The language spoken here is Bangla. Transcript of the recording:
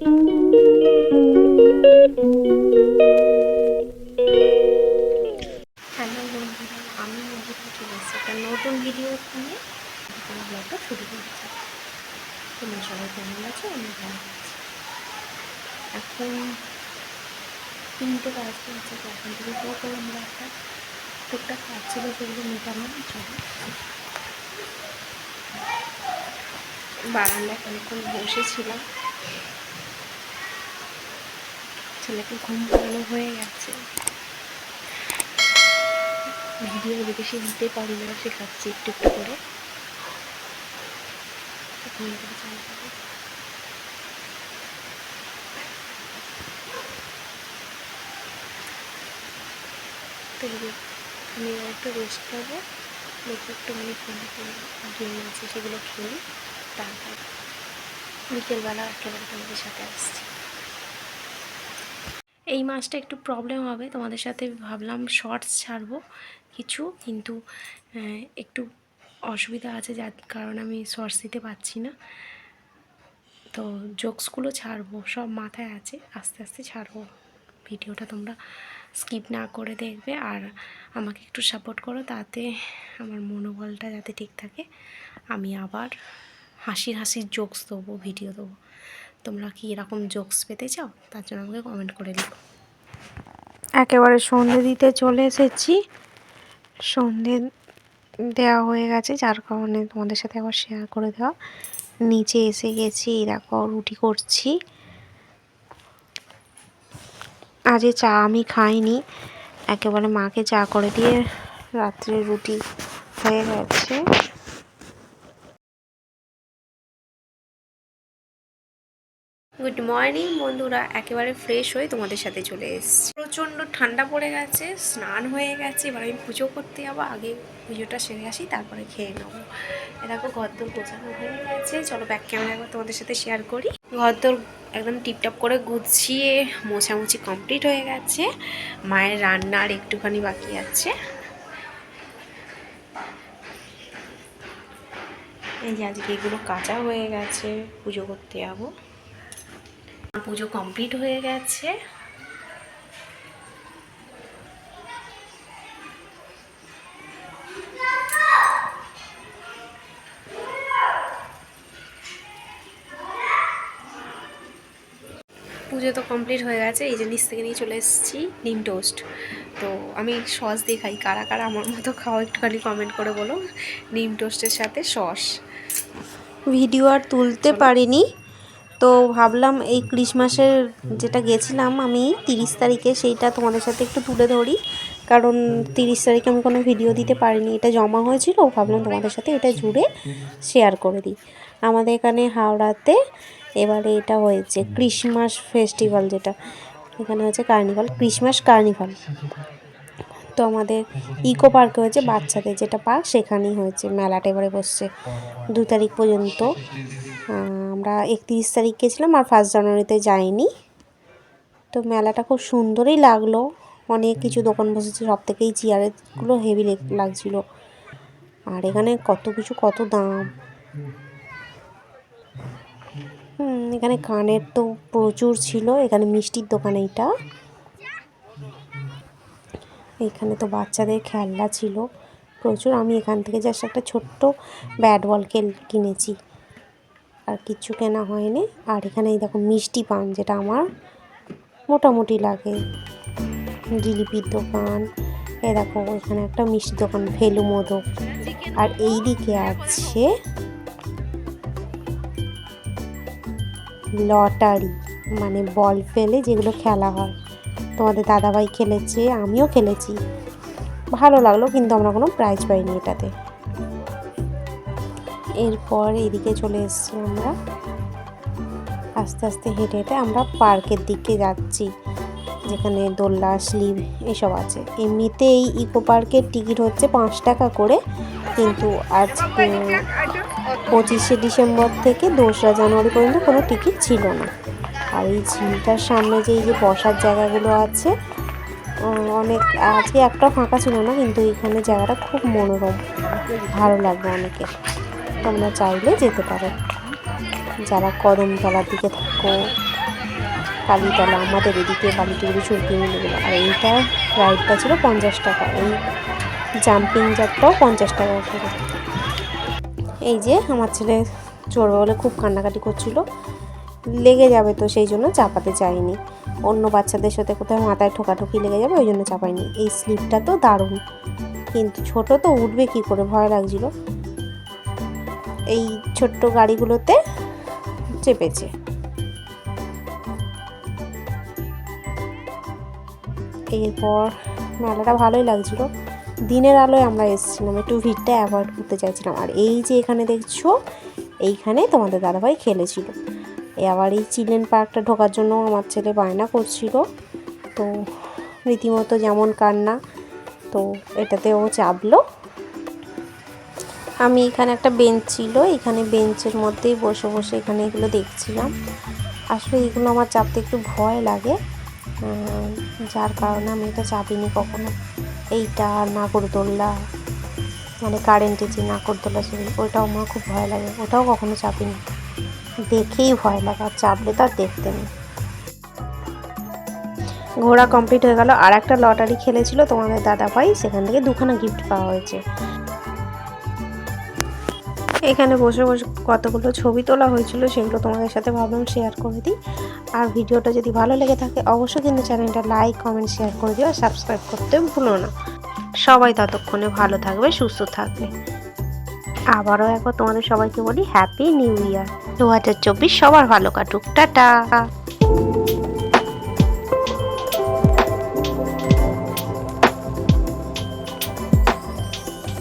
হ্যালো বন্ধুরা, আমি মধুরা চলে এসেছি একটা নতুন ভিডিও নিয়ে। নতুন ব্লগটা শুরু করছি। তোমরা সবাই কেমন আছো? আমি ভালো আছি। এখন তিনটে কাজ করছে এখন থেকে শুরু করলাম ব্লগটা টুকটাক কাজ ছিল, সেগুলো মেটালাম চলো বারান্দায় অনেকক্ষণ বসেছিলাম। ছেলেকে ঘুম পাড়ানো হয়ে গেছে। ভিডিও বেশি দিতে পারি না, শেখাচ্ছি একটু একটু করে। আমি একটু রেস্ট নেব দেখি একটুখানি ফোনে গেম আছে সেগুলো খেলি, তারপর বিকেলবেলা একেবারে তোমাদের সাথে আসছি। এই মাসটা একটু প্রবলেম হবে। তোমাদের সাথে ভাবলাম শর্টস ছাড়বো কিছু, কিন্তু একটু অসুবিধা আছে যার কারণে আমি শর্টস দিতে পারছি না। তো জোকসগুলো ছাড়বো, সব মাথায় আছে, আস্তে আস্তে ছাড়বো। ভিডিওটা তোমরা স্কিপ না করে দেখবে আর আমাকে একটু সাপোর্ট করো তাতে আমার মনোবলটা যাতে ঠিক থাকে। আমি আবার হাসির হাসির জোকস দেবো ভিডিও দেবো। তোমরা কি এরকম জোকস পেতে চাও? তার জন্য আমাকে কমেন্ট করে লিখো একেবারে সন্ধে দিতে চলে এসেছি। সন্ধে দেওয়া হয়ে গেছে, যার কারণে তোমাদের সাথে আবার শেয়ার করে দেওয়া। নিচে এসে গেছি, দেখো রুটি করছি। আজ চা আমি খাইনি। একেবারে মাকে চা করে দিয়ে রাত্রে রুটি হয়ে গেছে। গুড মর্নিং বন্ধুরা, একেবারে ফ্রেশ হয়ে তোমাদের সাথে চলে এসেছি। প্রচণ্ড ঠান্ডা পড়ে গেছে, স্নান হয়ে গেছে, এবার আমি পুজো করতে যাব, আগে পুজোটা সেরে আসি, তারপরে খেয়ে নেব। এরকম ঘরদোর গোছানো হয়ে গেছে, চলো ব্যাক ক্যামেরা একবার তোমাদের সাথে শেয়ার করি। ঘরদোর একদম টিপটপ করে গুছিয়ে মোছামুছি কমপ্লিট হয়ে গেছে, মায়ের রান্নার একটুখানি বাকি আছে। এই যে আজকে এগুলো কাঁচা হয়ে গেছে, পুজো করতে যাব। পুজো কমপ্লিট হয়ে গেছে। পুজো তো কমপ্লিট হয়ে গেছে এই যে নিচ থেকে নিয়ে চলে এসেছি ডিম টোস্ট। তো আমি সস দিয়ে খাই কারা কারা আমার মতো খাও একটুখানি কমেন্ট করে বলো। ডিম টোস্টের সাথে সস। ভিডিও আর তুলতে পারিনি। তো ভাবলাম এই ক্রিসমাসের যেটা গেছিলাম আমি তিরিশ তারিখে সেইটা তোমাদের সাথে একটু তুলে ধরি। কারণ তিরিশ তারিখে আমি কোনো ভিডিও দিতে পারিনি। এটা জমা হয়েছিল, ভাবলাম তোমাদের সাথে এটা জুড়ে শেয়ার করে দিই। আমাদের এখানে হাওড়াতে এবারে এটা হয়েছে ক্রিসমাস ফেস্টিভ্যাল যেটা। এখানে হচ্ছে কার্নিভাল ক্রিসমাস কার্নিভাল তো আমাদের ইকো পার্কে হয়েছে বাচ্চাদের যেটা পার্ক সেখানেই হয়েছে, মেলাটা এবারে বসছে। দু তারিখ পর্যন্ত। আমরা একত্রিশ তারিখ গেছিলাম আর ফার্স্ট জানুয়ারিতে যাইনি। তো মেলাটা খুব সুন্দরই লাগল। অনেক কিছু দোকান বসেছে সব থেকেই চেয়ারগুলো হেভি লাগছিল। আর এখানে কত কিছু কত দাম। হুম এখানে কানের তো প্রচুর ছিল এখানে মিষ্টির দোকান এইটা। এখানে তো বাচ্চাদের খেলনা ছিল। প্রচুর আমি এখান থেকে জাস্ট একটা ছোট্ট ব্যাট বল কিনেছি। আর কিচ্ছু কেনা হয়নি। আর এখানে এই দেখো মিষ্টি পান যেটা আমার মোটামুটি লাগে। জিলিপির দোকান, এ দেখো এখানে একটা মিষ্টি দোকান ফেলু মোদক আর এই দিকে আছে লটারি মানে বল ফেলে যেগুলো খেলা হয়। তোমাদের দাদাভাই খেলেছে, আমিও খেলেছি। ভালো লাগল কিন্তু আমরা কোনো প্রাইজ পাইনি এটাতে। এরপর এদিকে চলে এসেছি আমরা। আস্তে আস্তে হেঁটে হেঁটে আমরা পার্কের দিকে যাচ্ছি, যেখানে দোল্লা স্লিপ এসব আছে। এমনিতে এই ইকো পার্কের টিকিট হচ্ছে পাঁচ টাকা করে, কিন্তু আজকে পঁচিশে ডিসেম্বর থেকে দোসরা জানুয়ারি পর্যন্ত কোনো টিকিট ছিল না। আর এই ঝিলটার সামনে যে এই যে বসার জায়গাগুলো আছে অনেক আজকে একটা ফাঁকা ছিল না, কিন্তু এখানে জায়গাটা খুব মনোরম, ভালো লাগবে অনেকে তোমরা চাইলে যেতে পারো। যারা কদমতলার দিকে থাকো কালীতলা আমাদের এদিকে বালিটিগুড়ি চুলকি মিলে গেলো আর এইটা রাইডটা ছিল পঞ্চাশ টাকা, এই জাম্পিং জারটাও পঞ্চাশ টাকা করে। এই যে আমার ছেলে চড়বে বলে খুব কান্নাকাটি করছিল, লেগে যাবে তো সেই জন্য চাপাতে চাইনি। অন্য বাচ্চাদের সাথে কোথাও মাথায় ঠোকাঠুকি লেগে যাবে, ওই জন্য চাপাইনি। এই স্লিপটা তো দারুণ, কিন্তু ছোট তো উঠবে কি করে, ভয় লাগছিল। এই ছোট্ট গাড়িগুলোতে চেপেছে। এরপর মেলাটা ভালোই লাগছিল। দিনের আলোয় আমরা এসেছিলাম, একটু ভিড়টা অ্যাভয়েড করতে চাইছিলাম। আর এই যে এখানে দেখছ, এইখানে তোমাদের দাদাভাই খেলেছিল। আবার এই চিলড্রেন পার্কটা ঢোকার জন্য আমার ছেলে বায়না করছিল। তো রীতিমতো যেমন কান্না, তো এটাতে ও চাপলো। আমি এখানে একটা বেঞ্চ ছিল, এখানে বেঞ্চের মধ্যেই বসে বসে এখানে এগুলো দেখছিলাম। আসলে এগুলো আমার চাপতে একটু ভয় লাগে যার কারণে আমি এটা চাপিনি কখনো। এইটা নাগরদোল্লা মানে কারেন্টে যে নাগরদোল্লা ছিল ওইটাও আমার খুব ভয় লাগে, ওটাও কখনো চাপিনি। দেখেই ভয় লাগে, আর চাপলে তো আর দেখতে নেই। ঘোরা কমপ্লিট হয়ে গেল আর একটা লটারি খেলেছিল তোমাদের দাদা ভাই সেখান থেকে দুখানা গিফট পাওয়া হয়েছে। এখানে বসে বসে কতগুলো ছবি তোলা হয়েছিল সেগুলো তোমাদের সাথে ভাবলাম শেয়ার করে দিই। আর ভিডিওটা যদি ভালো লেগে থাকে, অবশ্যই কিন্তু চ্যানেলটা লাইক কমেন্ট শেয়ার করে দিও আর সাবস্ক্রাইব করতে ভুলো না। সবাই ততক্ষণে ভালো থাকবে, সুস্থ থাকবে। আবারও একবার তোমাদের সবাইকে বলি হ্যাপি নিউ ইয়ার দু হাজার চব্বিশ সবার ভালো কাটুক। টাটা।